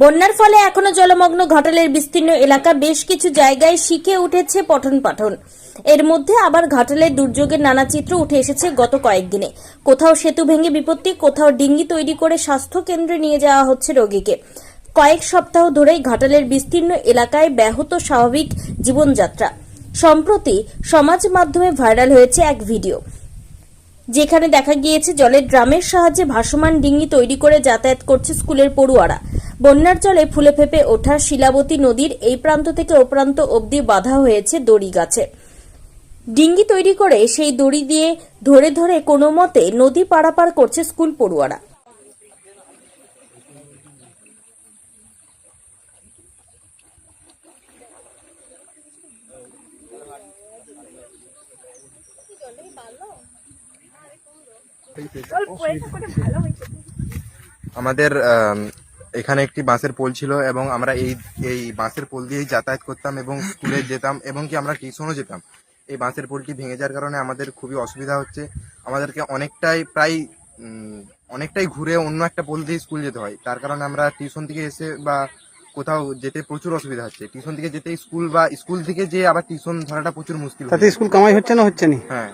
বন্যার ফলে এখনও জলমগ্ন ঘাটালের বিস্তীর্ণ এলাকা বেশ কিছু জায়গায় শিখে উঠেছে পঠন পাঠন। এর মধ্যে আবার ঘাটালের দুর্যোগের নানা চিত্র উঠে এসেছে গত কয়েকদিনে। কোথাও সেতু ভেঙে বিপত্তি, কোথাও ডিঙ্গি তৈরি করে স্বাস্থ্য কেন্দ্রে নিয়ে যাওয়া হচ্ছে রোগীকে। কয়েক সপ্তাহ ধরেই ঘাটালের বিস্তীর্ণ এলাকায় ব্যাহত স্বাভাবিক জীবনযাত্রা। সম্প্রতি সমাজ মাধ্যমে ভাইরাল হয়েছে এক ভিডিও। যেখানে দেখা গিয়েছে জলের ড্রামের সাহায্যে ভাসমান ডিঙ্গি তৈরি করে যাতায়াত করছে স্কুলের পড়ুয়ারা। বন্যার জলে ফুলে ফেপে ওঠা শিলাবতী নদীর এই প্রান্ত থেকে ও প্রান্ত অবধি বাধা হয়েছে দড়ি গাছে। ডিঙ্গি তৈরি করে সেই দড়ি দিয়ে ধরে ধরে কোনো মতে নদী পারাপার করছে স্কুল পড়ুয়ারা। আমাদের আম, এখানে একটি বাঁশের পোল ছিল এবং আমরা এই এই বাঁশের পোল দিয়েই যাতায়াত করতাম এবং স্কুলে যেতাম এবং কি আমরা টিউশনও যেতাম। এই বাঁশের পোলটি ভেঙে যাওয়ার কারণে আমাদের খুবই অসুবিধা হচ্ছে। আমাদেরকে অনেকটাই প্রায় অনেকটাই ঘুরে অন্য একটা পোল দিয়ে স্কুল যেতে হয়। তার কারণে আমরা টিউশন থেকে এসে বা কোথাও যেতে প্রচুর অসুবিধা হচ্ছে। টিউশন থেকে যেতে স্কুল বা স্কুল থেকে যে আবার টিউশন ধরাটা প্রচুর মুশকিল তাতে স্কুল কামাই হচ্ছে না হচ্ছে নি? হ্যাঁ।